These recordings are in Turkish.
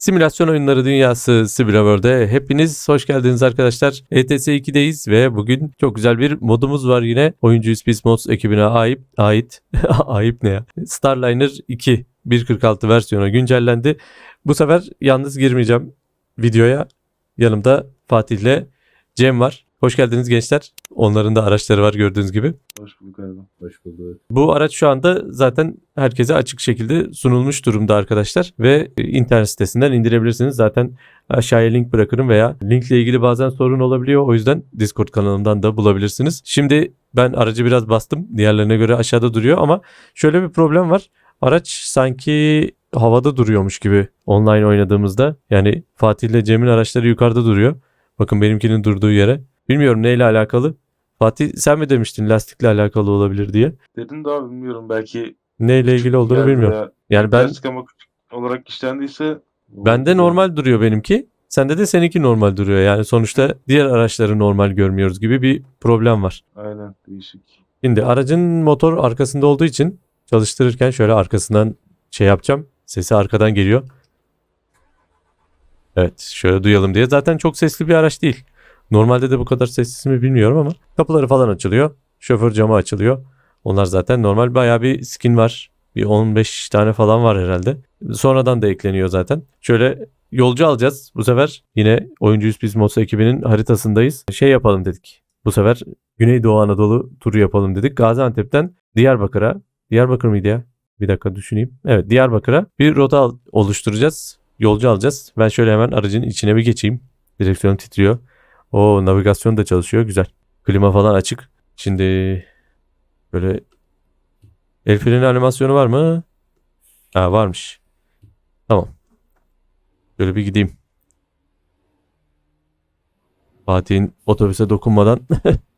Simülasyon oyunları dünyası Cyberworld'e hepiniz hoş geldiniz arkadaşlar. ETS 2'deyiz ve bugün çok güzel bir modumuz var yine. Oyuncu Space Mods ekibine ait. Ait. ait ne ya? Starliner 2 1.46 versiyona güncellendi. Bu sefer yalnız girmeyeceğim videoya. Yanımda Fatih ile Cem var. Hoş geldiniz gençler. Onların da araçları var gördüğünüz gibi. Hoş bulduk abi. Hoş bulduk. Bu araç şu anda zaten herkese açık şekilde sunulmuş durumda arkadaşlar ve internet sitesinden indirebilirsiniz. Zaten aşağıya link bırakırım veya linkle ilgili bazen sorun olabiliyor. O yüzden Discord kanalımdan da bulabilirsiniz. Şimdi ben aracı biraz bastım. Diğerlerine göre aşağıda duruyor ama şöyle bir problem var. Araç sanki havada duruyormuş gibi online oynadığımızda. Yani Fatih ile Cem'in araçları yukarıda duruyor. Bakın benimkinin durduğu yere. Bilmiyorum neyle alakalı. Fatih sen mi demiştin lastikle alakalı olabilir diye. Dedim de abi bilmiyorum belki Neyle ilgili olduğunu bilmiyorum. veya Yani ben plastik ama küçük olarak işlendiyse bende normal duruyor benimki. Sende de seninki normal duruyor. Yani sonuçta diğer araçları normal görmüyoruz gibi bir problem var. Aynen değişik. Şimdi aracın motor arkasında olduğu için çalıştırırken şöyle arkasından şey yapacağım. Sesi arkadan geliyor. Evet şöyle duyalım diye. Zaten çok sesli bir araç değil. Normalde de bu kadar sessiz mi bilmiyorum ama kapıları falan açılıyor. Şoför camı açılıyor. Onlar zaten normal bayağı bir skin var. Bir 15 tane falan var herhalde. Sonradan da ekleniyor zaten. Şöyle yolcu alacağız. Bu sefer yine Oyuncuyuz Biz Mods ekibinin haritasındayız. Şey yapalım dedik. Bu sefer Güneydoğu Anadolu turu yapalım dedik. Gaziantep'ten Diyarbakır'a. Diyarbakır mıydı ya? Bir dakika düşüneyim. Evet Diyarbakır'a bir rota oluşturacağız. Yolcu alacağız. Ben şöyle hemen aracın içine bir geçeyim. Direksiyon titriyor. O navigasyon da çalışıyor. Güzel. Klima falan açık. Şimdi böyle el freni animasyonu var mı? Ha varmış. Tamam. Şöyle bir gideyim. Fatih'in otobüse dokunmadan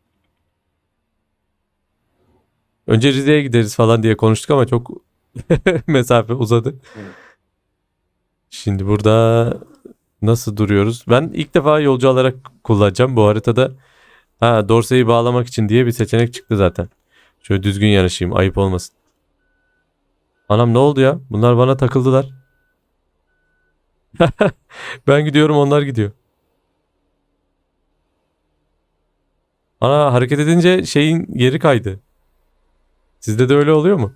Önce Rize'ye gideriz falan diye konuştuk ama çok mesafe uzadı. Şimdi burada nasıl duruyoruz? Ben ilk defa yolcu alarak kullanacağım bu haritada. Ha dorseyi bağlamak için diye bir seçenek çıktı zaten. Şöyle düzgün yanaşayım ayıp olmasın. Anam ne oldu ya? Bunlar bana takıldılar. ben gidiyorum onlar gidiyor. Ana hareket edince şeyin yeri kaydı. Sizde de öyle oluyor mu?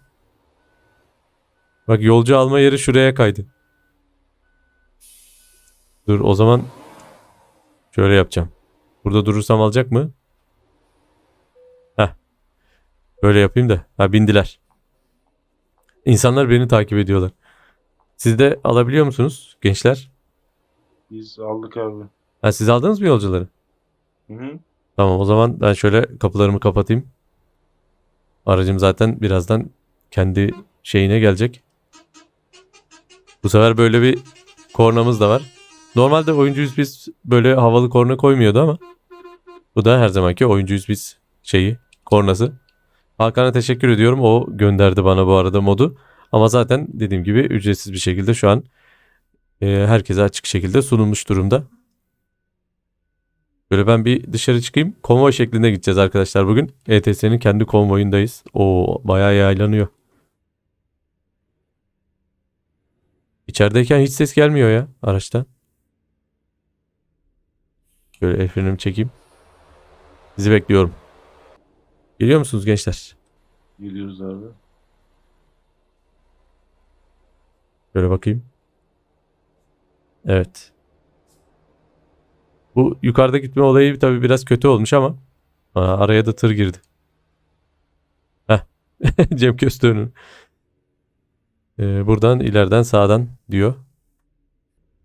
Bak yolcu alma yeri şuraya kaydı. Dur o zaman şöyle yapacağım. Burada durursam alacak mı? Heh. Böyle yapayım da. Ha bindiler. İnsanlar beni takip ediyorlar. Siz de alabiliyor musunuz gençler? Biz aldık abi. Ha siz aldınız mı yolcuları? Hı hı. Tamam o zaman ben şöyle kapılarımı kapatayım. Aracım zaten birazdan kendi şeyine gelecek. Bu sefer böyle bir kornamız da var. Normalde oyuncuyuz biz böyle havalı korna koymuyordu ama bu da her zamanki oyuncuyuz biz şeyi kornası. Hakan'a teşekkür ediyorum. O gönderdi bana bu arada modu. Ama zaten dediğim gibi ücretsiz bir şekilde şu an e, herkese açık şekilde sunulmuş durumda. Böyle ben bir dışarı çıkayım. Konvoy şeklinde gideceğiz arkadaşlar bugün. ETS'nin kendi konvoyundayız. O bayağı yaylanıyor. İçerideyken hiç ses gelmiyor ya araçtan. Şöyle el frenimi çekeyim. Sizi bekliyorum. Geliyor musunuz gençler? Geliyoruz abi. Şöyle bakayım. Evet. Bu yukarıda gitme olayı tabii biraz kötü olmuş ama Aa, araya da tır girdi. Heh. Cem Köstü'nün. Ee, buradan ileriden sağdan diyor.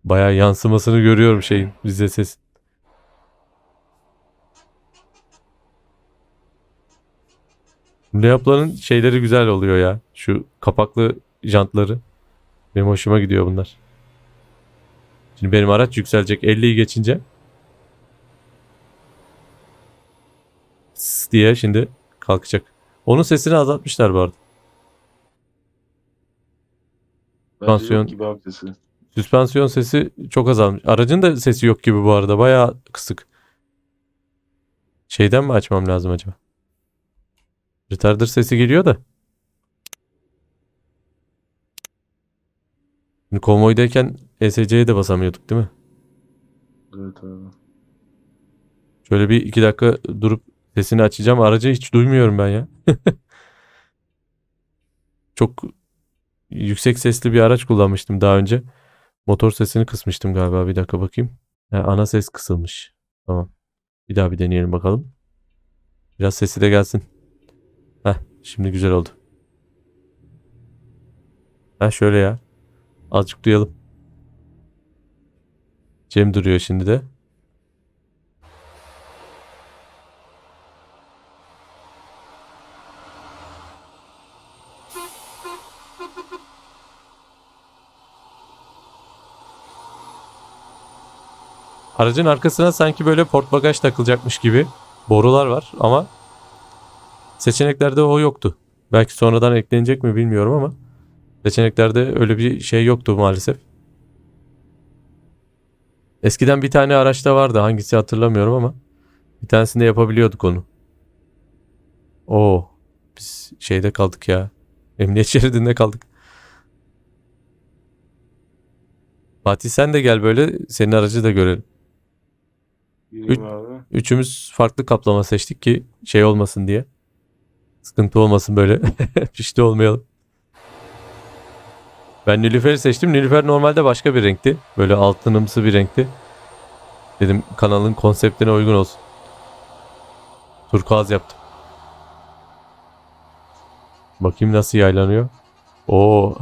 Bayağı yansımasını görüyorum şeyin Rize ses. Neaplan'ın şeyleri güzel oluyor ya. Şu kapaklı jantları. Benim hoşuma gidiyor bunlar. Şimdi benim araç yükselecek 50'yi geçince. Ss diye şimdi kalkacak. Onun sesini azaltmışlar bu arada. Yok gibi abi sesi. Süspansiyon sesi çok azalmış. Aracın da sesi yok gibi bu arada. Bayağı kısık. Şeyden mi açmam lazım acaba? Retarder sesi geliyor da. Şimdi konvoydayken ESC'ye de basamıyorduk değil mi? Evet abi. Şöyle bir iki dakika durup sesini açacağım. Aracı hiç duymuyorum ben ya. Çok yüksek sesli bir araç kullanmıştım daha önce. Motor sesini kısmıştım galiba. Bir dakika bakayım. Ha, ana ses kısılmış. Tamam. Bir daha bir deneyelim bakalım. Biraz sesi de gelsin. Şimdi güzel oldu. Ha şöyle ya. Azıcık duyalım. Cem duruyor şimdi de. Aracın arkasına sanki böyle port bagaj takılacakmış gibi borular var ama seçeneklerde o yoktu. Belki sonradan eklenecek mi bilmiyorum ama seçeneklerde öyle bir şey yoktu maalesef. Eskiden bir tane araçta vardı hangisi hatırlamıyorum ama bir tanesinde yapabiliyorduk onu. Oo biz şeyde kaldık ya. Emniyet şeridinde kaldık. Fatih sen de gel böyle senin aracı da görelim. Abi. Üçümüz farklı kaplama seçtik ki şey olmasın diye. Sıkıntı olmasın böyle. Pişti olmayalım. Ben Nilüfer'i seçtim. Nilüfer normalde başka bir renkti. Böyle altınımsı bir renkti. Dedim kanalın konseptine uygun olsun. Turkuaz yaptım. Bakayım nasıl yaylanıyor. Oo.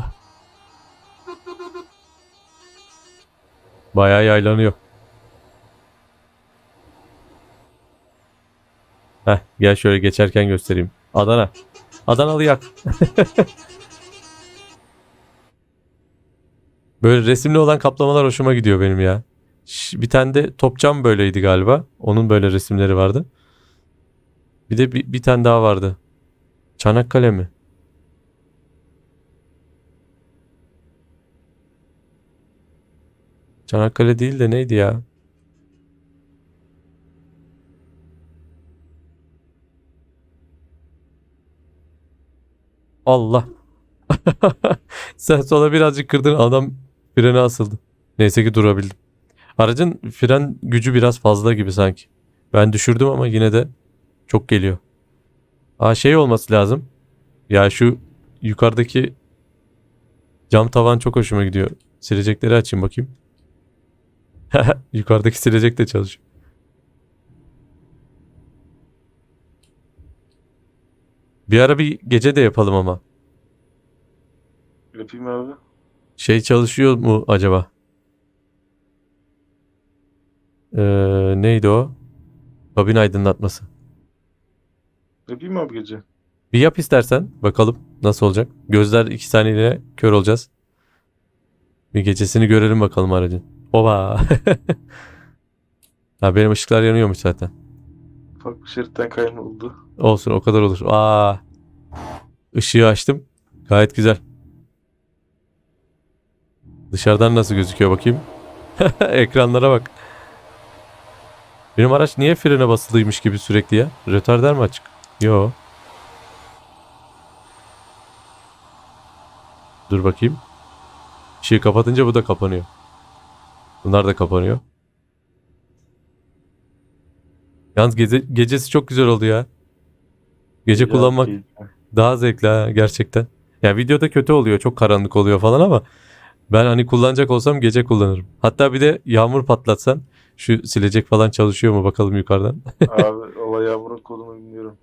Bayağı yaylanıyor. Heh, gel şöyle geçerken göstereyim. Adana. Adanalı yak. Böyle resimli olan kaplamalar hoşuma gidiyor benim ya. Bir tane de Topçam böyleydi galiba. Onun böyle resimleri vardı. Bir de bir, bir tane daha vardı. Çanakkale mi? Çanakkale değil de neydi ya? Allah. Sen sola birazcık kırdın adam frene asıldı. Neyse ki durabildim. Aracın fren gücü biraz fazla gibi sanki. Ben düşürdüm ama yine de çok geliyor. Aa şey olması lazım. Ya şu yukarıdaki cam tavan çok hoşuma gidiyor. Silecekleri açayım bakayım. Yukarıdaki silecek de çalışıyor. Bir ara bir gece de yapalım ama. Yapayım abi. Şey çalışıyor mu acaba? Ee, neydi o? Kabin aydınlatması. Yapayım abi gece? Bir yap istersen. Bakalım nasıl olacak. Gözler iki saniyeliğine kör olacağız. Bir gecesini görelim bakalım aracın. Oba. ha benim ışıklar yanıyormuş zaten. Bir şeritten kayma oldu. Olsun o kadar olur. Aa. Işığı açtım. Gayet güzel. Dışarıdan nasıl gözüküyor bakayım. Ekranlara bak. Benim araç niye frene basılıymış gibi sürekli ya? Rötarder mi açık? Yo. Dur bakayım. Işığı kapatınca bu da kapanıyor. Bunlar da kapanıyor. Yalnız gece, gecesi çok güzel oldu ya. Gece Ya, kullanmak keyifli. daha zevkli ha gerçekten. Ya videoda kötü oluyor, çok karanlık oluyor falan ama ben hani kullanacak olsam gece kullanırım. Hatta bir de yağmur patlatsan şu silecek falan çalışıyor mu bakalım yukarıdan. Abi olay yağmurun kodunu bilmiyorum.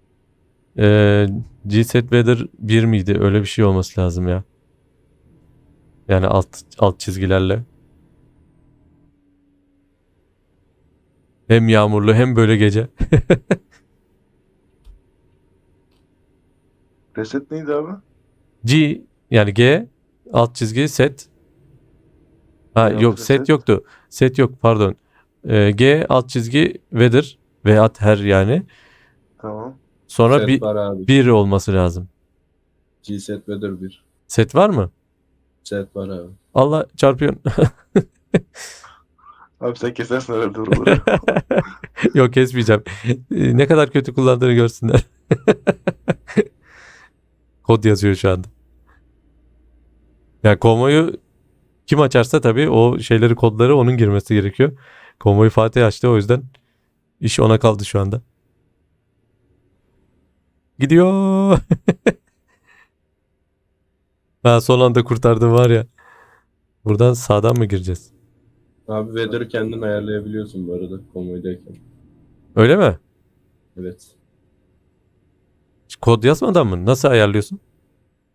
Ee, G-Set Weather 1 miydi? Öyle bir şey olması lazım ya. Yani alt alt çizgilerle. Hem yağmurlu hem böyle gece. Reset neydi abi? G yani G alt çizgi set. Ha yok altı set set? yoktu. Set yok pardon. Ee, G alt çizgi weather veya her yani. Tamam. Sonra Set bir bir olması lazım. G-Set Weather 1. Set var mı? Set var abi. Allah çarpıyorsun. Abi sen kesersin herhalde oraları. Yok kesmeyeceğim. Ee, Ne kadar kötü kullandığını görsünler. Kod yazıyor şu anda. Ya konvoyu Kim açarsa tabii o şeyleri kodları onun girmesi gerekiyor. Konvoyu Fatih açtı o yüzden iş ona kaldı şu anda. Gidiyor. ha, son anda kurtardım var ya. Buradan sağdan mı gireceğiz? Abi weather'ı kendin ayarlayabiliyorsun bu arada konvoydayken. Öyle mi? Evet. Hiç Kod yazmadan mı? Nasıl ayarlıyorsun?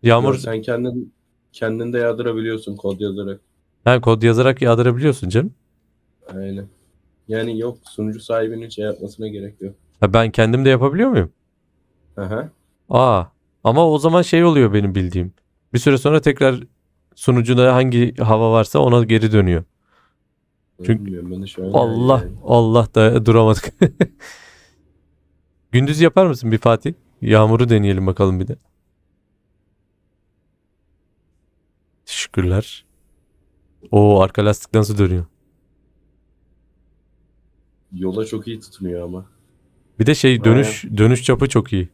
Yağmur Yok, sen kendin kendin de yağdırabiliyorsun kod yazarak. ha, kod yazarak yağdırabiliyorsun canım. Aynen. Yani yok sunucu sahibinin şey yapmasına gerek yok. Ha, ben kendim de yapabiliyor muyum? Aha. Aa, ama o zaman şey oluyor benim bildiğim. Bir süre sonra tekrar sunucuda hangi hava varsa ona geri dönüyor. Çünkü- ben de şu an Allah yani. Allah da duramadık. Gündüz yapar mısın bir Fatih? Yağmuru deneyelim bakalım bir de. Teşekkürler. Oo arka lastik nasıl dönüyor? Yola çok iyi tutunuyor ama. Bir de şey dönüş dönüş çapı çok iyi.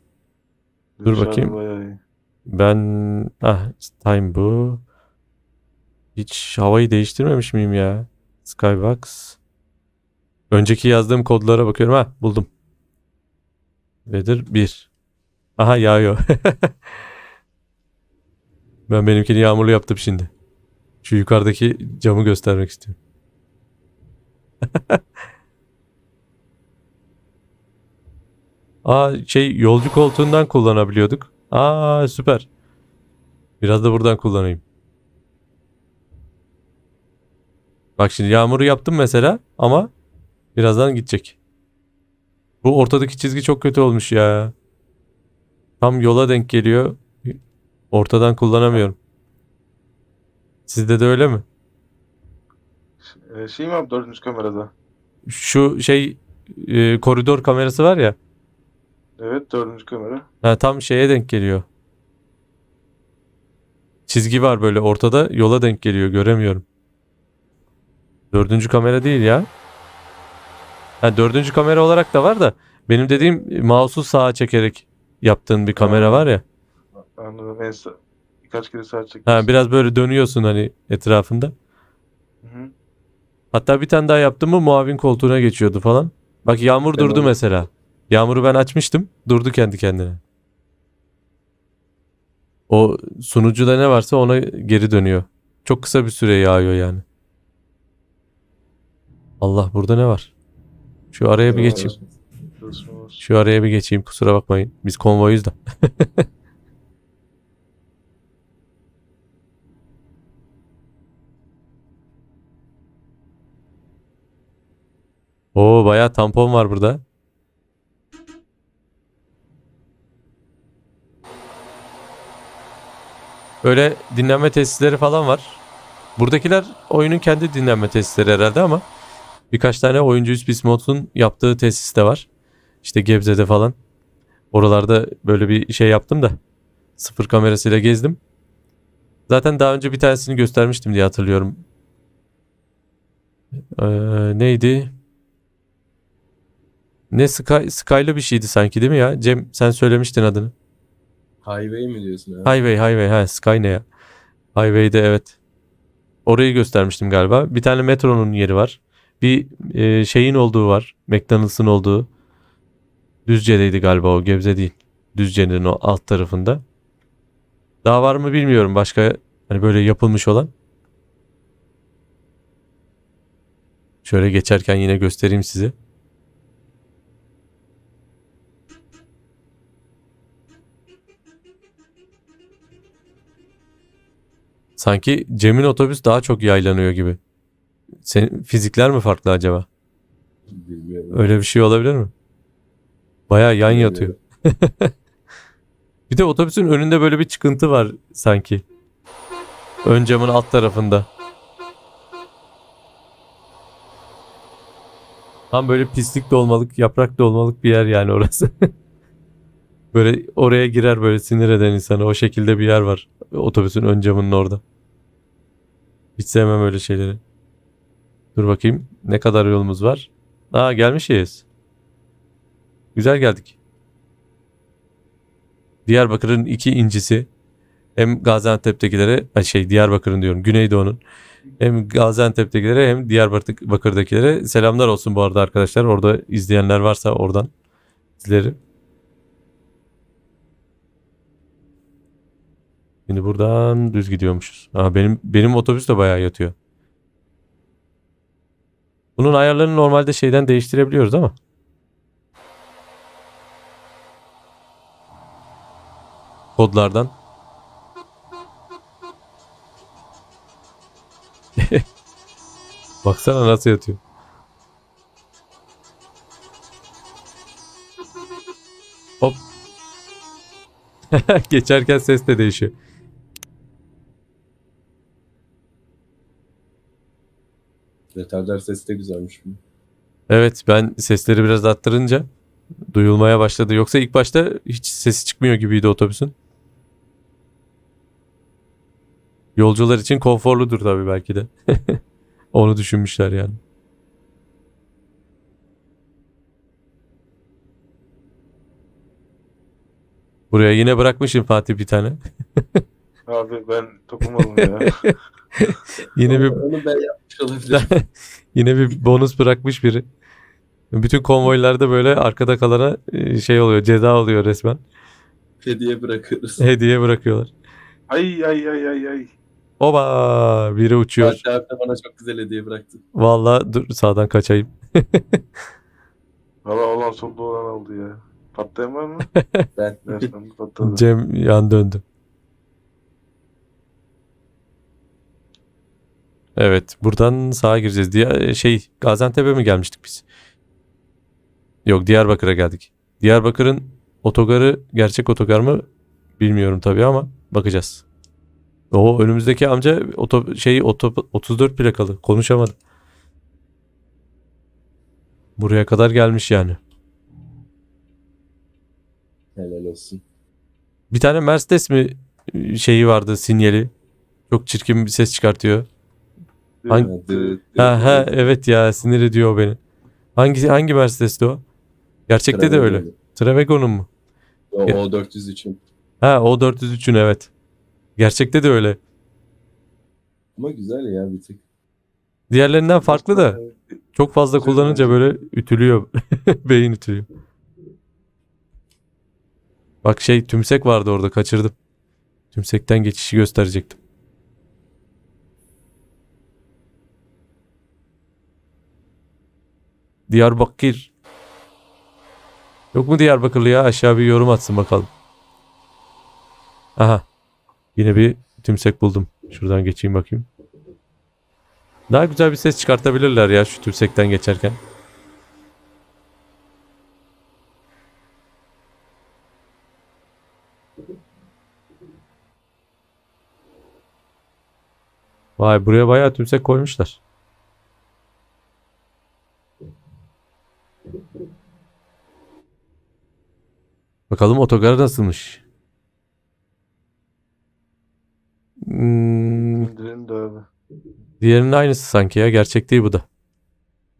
Dur Dışarıda bakayım. iyi. Ben ah time bu. Hiç havayı değiştirmemiş miyim ya? Skybox. Önceki yazdığım kodlara bakıyorum. Ha buldum. Weather 1. Aha yağıyor. ben benimkini yağmurlu yaptım şimdi. Şu yukarıdaki camı göstermek istiyorum. Aa şey yolcu koltuğundan kullanabiliyorduk. Aa süper. Biraz da buradan kullanayım. Bak şimdi yağmuru yaptım mesela ama birazdan gidecek. Bu ortadaki çizgi çok kötü olmuş ya. Tam yola denk geliyor. Ortadan kullanamıyorum. Sizde de öyle mi? Ee, şey mi abi dördüncü kamerada? Şu şey e, koridor kamerası var ya. Evet dördüncü kamera. Ha, tam şeye denk geliyor. Çizgi var böyle ortada yola denk geliyor göremiyorum. Dördüncü kamera değil ya. Ha, dördüncü kamera olarak da var da benim dediğim mouse'u sağa çekerek yaptığın bir kamera var ya. Anladım. En birkaç kere saat çektim. Ha, biraz böyle dönüyorsun hani etrafında. Hı-hı. Hatta bir tane daha yaptım mı muavin koltuğuna geçiyordu falan. Bak yağmur Ben durdu mesela. Yağmuru ben açmıştım. Durdu kendi kendine. O sunucuda ne varsa ona geri dönüyor. Çok kısa bir süre yağıyor yani. Allah burada ne var? Şu araya bir geçeyim. Şu araya bir geçeyim kusura bakmayın. Biz konvoyuz da. Oo bayağı tampon var burada. Böyle dinlenme tesisleri falan var. Buradakiler oyunun kendi dinlenme tesisleri herhalde ama birkaç tane oyuncu üst Bismuth'un yaptığı tesis de var. İşte Gebze'de falan. Oralarda böyle bir şey yaptım da sıfır kamerasıyla gezdim. Zaten daha önce bir tanesini göstermiştim diye hatırlıyorum. Ee, neydi? Ne Sky, Sky'lı bir şeydi sanki değil mi ya? Cem sen söylemiştin adını. Highway mi diyorsun abi? Highway, Highway. Ha, Sky ne ya? Highway'de evet. Orayı göstermiştim galiba. Bir tane metronun yeri var. Bir e, şeyin olduğu var. McDonald's'ın olduğu. Düzce'deydi galiba o. Gebze değil. Düzce'nin o alt tarafında. Daha var mı bilmiyorum. Başka hani böyle yapılmış olan. Şöyle geçerken yine göstereyim size. Sanki Cem'in otobüs daha çok yaylanıyor gibi. Senin fizikler mi farklı acaba? Bilmiyorum. Öyle bir şey olabilir mi? Bayağı yan yatıyor. Bir de otobüsün önünde böyle bir çıkıntı var sanki. Ön camın alt tarafında. Tam böyle pislik dolmalık, yaprak dolmalık bir yer yani orası. böyle oraya girer böyle sinir eden insanı. O şekilde bir yer var. Otobüsün ön camının orada. Hiç sevmem öyle şeyleri. Dur bakayım ne kadar yolumuz var. Aa gelmişiz. Güzel geldik. Diyarbakır'ın iki incisi. Hem Gaziantep'tekilere, şey Diyarbakır'ın diyorum, Güneydoğu'nun. Hem Gaziantep'tekilere hem Diyarbakır'dakilere selamlar olsun bu arada arkadaşlar. Orada izleyenler varsa oradan izleri. Şimdi buradan düz gidiyormuşuz. Aa, benim benim otobüs de bayağı yatıyor. Bunun ayarlarını normalde şeyden değiştirebiliyoruz ama. Kodlardan. Baksana nasıl yatıyor. Hop. Geçerken ses de değişiyor. Detaylar sesi de güzelmiş. bu. Evet ben sesleri biraz arttırınca duyulmaya başladı. Yoksa ilk başta hiç sesi çıkmıyor gibiydi otobüsün. Yolcular için konforludur tabii belki de. Onu düşünmüşler yani. Buraya yine bırakmışım Fatih bir tane. Abi ben dokunmadım ya. Yine bir Onu- ben yapmış olabilirim. Yine bir bonus bırakmış biri. Bütün konvoylarda böyle arkada kalana e, şey oluyor, ceza oluyor resmen. Hediye bırakıyoruz. Hediye bırakıyorlar. Ay ay ay ay ay. Oba biri uçuyor. Fatih abi de bana çok güzel hediye bıraktı. Vallahi dur sağdan kaçayım. Valla olan solda olan aldı ya. Patlayan var mı? Ben. Dersten patladı. Cem yan döndü. Evet, buradan sağa gireceğiz. Diye şey Gaziantep'e mi gelmiştik biz? Yok, Diyarbakır'a geldik. Diyarbakır'ın otogarı gerçek otogar mı bilmiyorum tabii ama bakacağız. O önümüzdeki amca oto şeyi oto, 34 plakalı konuşamadı. Buraya kadar gelmiş yani. Helal olsun. Bir tane Mercedes mi e, şeyi vardı sinyali. Çok çirkin bir ses çıkartıyor. Hangi- Ha, Ha evet ya sinir ediyor beni. Hangi hangi Mercedes'ti o? Gerçekte de öyle. Travego'nun mu? O, o 403'ün. Ha o 403'ün evet. Gerçekte de öyle. Ama güzel ya bir tık. Diğerlerinden farklı da çok fazla kullanınca böyle ütülüyor. Beyin ütülüyor. Bak şey tümsek vardı orada kaçırdım. Tümsekten geçişi gösterecektim. Diyarbakır. Yok mu Diyarbakırlı ya? Aşağı bir yorum atsın bakalım. Aha. Yine bir tümsek buldum. Şuradan geçeyim bakayım. Daha güzel bir ses çıkartabilirler ya şu tümsekten geçerken. Vay buraya bayağı tümsek koymuşlar. Bakalım otogar nasılmış. Hmm, de abi. diğerinin aynısı sanki ya. Gerçek değil bu da.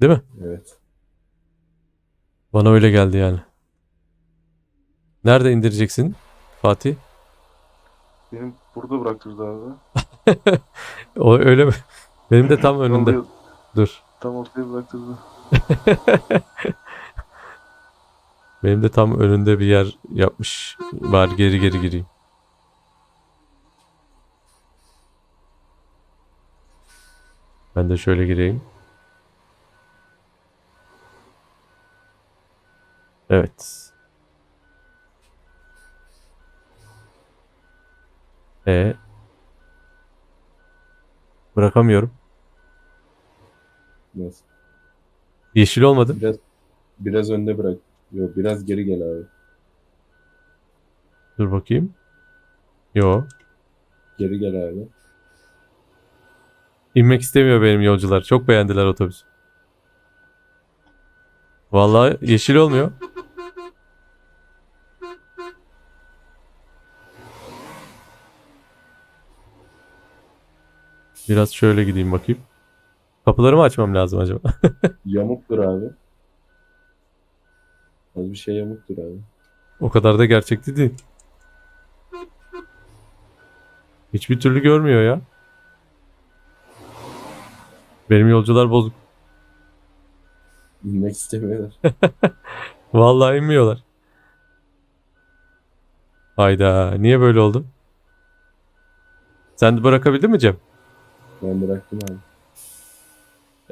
Değil mi? Evet. Bana öyle geldi yani. Nerede indireceksin Fatih? Benim burada bıraktırdı abi. O öyle mi? Benim de tam önünde. Dur. Tam ortaya bıraktırdı. Benim de tam önünde bir yer yapmış. Bari geri geri gireyim. Ben de şöyle gireyim. Evet. E bırakamıyorum. Nasıl? Yeşil olmadı. Biraz biraz önde bırak. Yok biraz geri gel abi. Dur bakayım. Yo. Geri gel abi. İnmek istemiyor benim yolcular. Çok beğendiler otobüsü. Vallahi yeşil olmuyor. Biraz şöyle gideyim bakayım. Kapıları mı açmam lazım acaba? Yamuktur abi. Az bir şey yamuktur abi. o kadar da gerçekçi değil. Hiçbir türlü görmüyor ya. Benim yolcular bozuk. İnmek istemiyorlar. Vallahi inmiyorlar. Hayda niye böyle oldu? Sen de bırakabildin mi Cem? Ben bıraktım abi.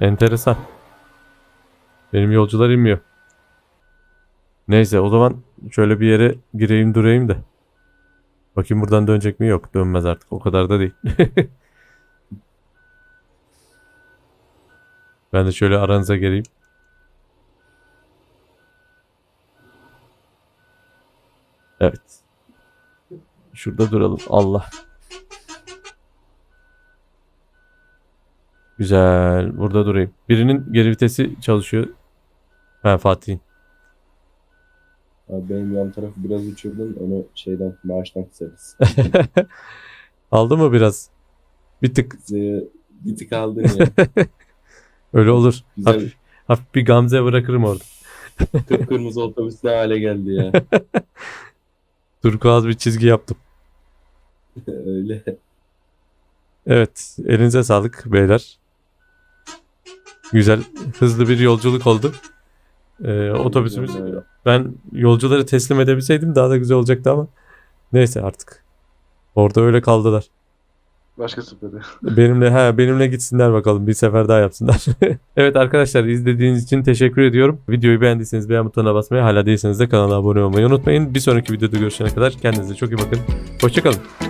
Enteresan. Benim yolcular inmiyor. Neyse o zaman şöyle bir yere gireyim durayım da. Bakayım buradan dönecek mi? Yok dönmez artık. O kadar da değil. ben de şöyle aranıza gireyim. Evet. Şurada duralım. Allah. Güzel. Burada durayım. Birinin geri vitesi çalışıyor. Ben Fatih'in. Abi benim yan tarafı biraz uçurdun. Onu şeyden maaştan kısarız. Aldı mı biraz? Bir tık Bize bir tık aldın ya. öyle olur. Güzel. Hafif, hafif bir gamze bırakırım orada. Kıpkırmızı otobüs ne hale geldi ya. Turkuaz bir çizgi yaptım. Öyle. Evet. Elinize sağlık beyler. Güzel, hızlı bir yolculuk oldu. Ee, otobüsümüz. Ben yolcuları teslim edebilseydim daha da güzel olacaktı ama neyse artık. Orada öyle kaldılar. Başka sefere. Benimle ha benimle gitsinler bakalım bir sefer daha yapsınlar. evet arkadaşlar izlediğiniz için teşekkür ediyorum. Videoyu beğendiyseniz beğen butonuna basmayı hala değilseniz de kanala abone olmayı unutmayın. Bir sonraki videoda görüşene kadar kendinize çok iyi bakın. Hoşçakalın.